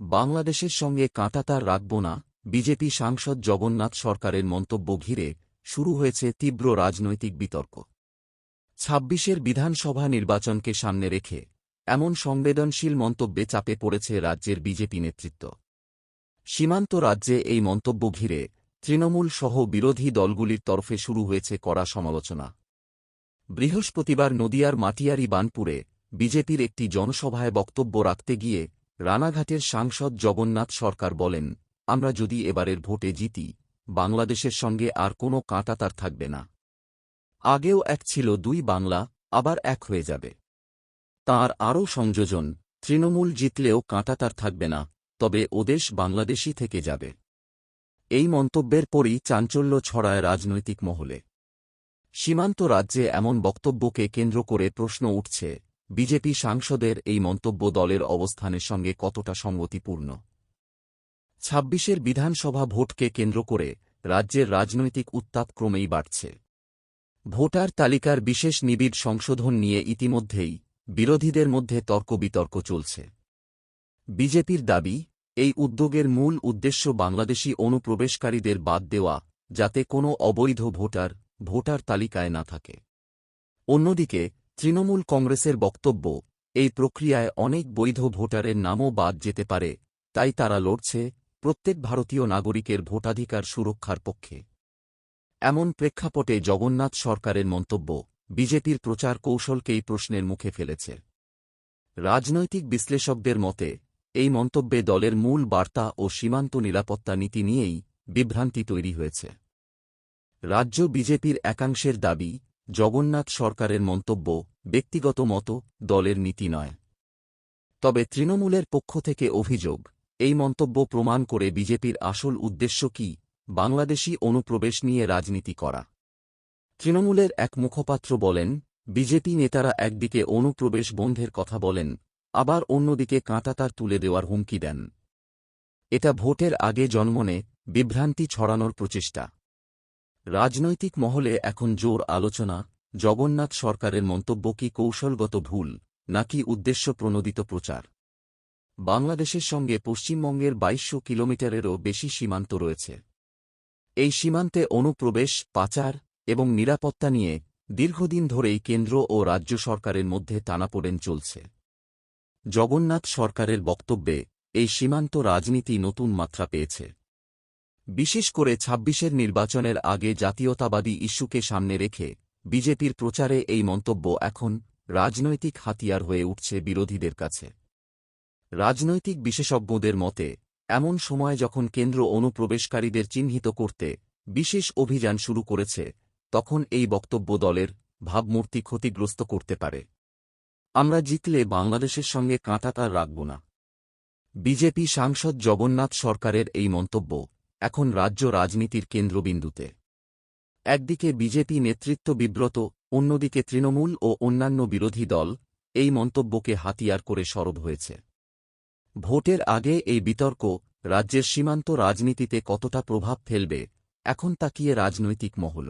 বাংলাদেশের সঙ্গে কাঁটাতার রাখব না, বিজেপি সাংসদ জগন্নাথ সরকারের মন্তব্য ঘিরে শুরু হয়েছে তীব্র রাজনৈতিক বিতর্ক। ছাব্বিশের বিধানসভা নির্বাচনকে সামনে রেখে এমন সংবেদনশীল মন্তব্যে চাপে পড়েছে রাজ্যের বিজেপি নেতৃত্ব। সীমান্ত রাজ্যে এই মন্তব্য ঘিরে তৃণমূল সহ বিরোধী দলগুলির তরফে শুরু হয়েছে কড়া সমালোচনা। বৃহস্পতিবার নদিয়ার মাটিয়ারি বানপুরে বিজেপির একটি জনসভায় বক্তব্য রাখতে গিয়ে রানাঘাটের সাংসদ জগন্নাথ সরকার বলেন, আমরা যদি এবারের ভোটে জিতি, বাংলাদেশের সঙ্গে আর কোনো কাঁটাতার থাকবে না। আগেও এক ছিল দুই বাংলা, আবার এক হয়ে যাবে। তার আরও সংযোজন, তৃণমূল জিতলেও কাঁটাতার থাকবে না, তবে ওদেশ বাংলাদেশই থেকে যাবে। এই মন্তব্যের পরই চাঞ্চল্য ছড়ায় রাজনৈতিক মহলে। সীমান্ত রাজ্যে এমন বক্তব্যকে কেন্দ্র করে প্রশ্ন উঠছে বিজেপি সাংসদের এই মন্তব্য দলের অবস্থানের সঙ্গে কতটা সঙ্গতিপূর্ণ ছাব্বিশের বিধানসভা ভোটকে কেন্দ্র করে রাজ্যের রাজনৈতিক উত্তাপ ক্রমেই বাড়ছে। ভোটার তালিকার বিশেষ নিবিড় সংশোধন নিয়ে ইতিমধ্যেই বিরোধীদের মধ্যে তর্ক বিতর্ক চলছে। বিজেপির দাবি, এই উদ্যোগের মূল উদ্দেশ্য বাংলাদেশি অনুপ্রবেশকারীদের বাদ দেওয়া, যাতে কোনো অবৈধ ভোটার ভোটার তালিকায় না থাকে। অন্যদিকে তৃণমূল কংগ্রেসের বক্তব্য, এই প্রক্রিয়ায় অনেক বৈধ ভোটারের নামও বাদ যেতে পারে, তাই তারা লড়ছে প্রত্যেক ভারতীয় নাগরিকের ভোটাধিকার সুরক্ষার পক্ষে। এমন প্রেক্ষাপটে জগন্নাথ সরকারের মন্তব্য, বিজেপির প্রচার কৌশলকেই প্রশ্নের মুখে ফেলেছে। রাজনৈতিক বিশ্লেষকদের মতে, এই মন্তব্যে দলের মূল বার্তা ও সীমান্ত নিরাপত্তা নীতি নিয়েই বিভ্রান্তি তৈরি হয়েছে। রাজ্য বিজেপির একাংশের দাবি জগন্নাথ সরকারের মন্তব্য, ব্যক্তিগত মতো, দলের নীতি নয়। তবে তৃণমূলের পক্ষ থেকে অভিযোগ, এই মন্তব্য প্রমাণ করে বিজেপির আসল উদ্দেশ্য কি, বাংলাদেশি অনুপ্রবেশ নিয়ে রাজনীতি করা। তৃণমূলের এক মুখপাত্র বলেন, বিজেপি নেতারা একদিকে অনুপ্রবেশ বন্ধের কথা বলেন, আবার অন্যদিকে কাঁটাতার তুলে দেওয়ার হুমকি দেন। এটা ভোটের আগে জন্মনে বিভ্রান্তি ছড়ানোর প্রচেষ্টা। রাজনৈতিক মহলে এখন জোর আলোচনা, জগন্নাথ সরকারের মন্তব্য কি কৌশলগত ভুল, নাকি উদ্দেশ্য প্রণোদিত প্রচার? বাংলাদেশের সঙ্গে পশ্চিমবঙ্গের বাইশশো কিলোমিটারেরও বেশি সীমান্ত রয়েছে। এই সীমান্তে অনুপ্রবেশ, পাচার এবং নিরাপত্তা নিয়ে দীর্ঘদিন ধরেই কেন্দ্র ও রাজ্য সরকারের মধ্যে টানাপোড়েন চলছে। জগন্নাথ সরকারের বক্তব্যে এই সীমান্ত রাজনীতি নতুন মাত্রা পেয়েছে। বিশেষ করে ছাব্বিশের নির্বাচনের আগে জাতীয়তাবাদী ইস্যুকে সামনে রেখে বিজেপির প্রচারে এই মন্তব্য এখন রাজনৈতিক হাতিয়ার হয়ে উঠছে বিরোধীদের কাছে। রাজনৈতিক বিশেষজ্ঞদের মতে, এমন সময় যখন কেন্দ্র অনুপ্রবেশকারীদের চিহ্নিত করতে বিশেষ অভিযান শুরু করেছে, তখন এই বক্তব্য দলের ভাবমূর্তি ক্ষতিগ্রস্ত করতে পারে। আমরা জিতলে বাংলাদেশের সঙ্গে কাঁটাতার রাখব না। বিজেপি সাংসদ জগন্নাথ সরকারের এই মন্তব্য এখন রাজ্য রাজনীতির কেন্দ্রবিন্দুতে। একদিকে বিজেপি নেতৃত্ব বিব্রত, অন্যদিকে তৃণমূল ও অন্যান্য বিরোধী দল এই মন্তব্যকে হাতিয়ার করে সরব হয়েছে। ভোটের আগে এই বিতর্ক রাজ্যের সীমান্ত রাজনীতিতে কতটা প্রভাব ফেলবে, এখন তাকিয়ে রাজনৈতিক মহল।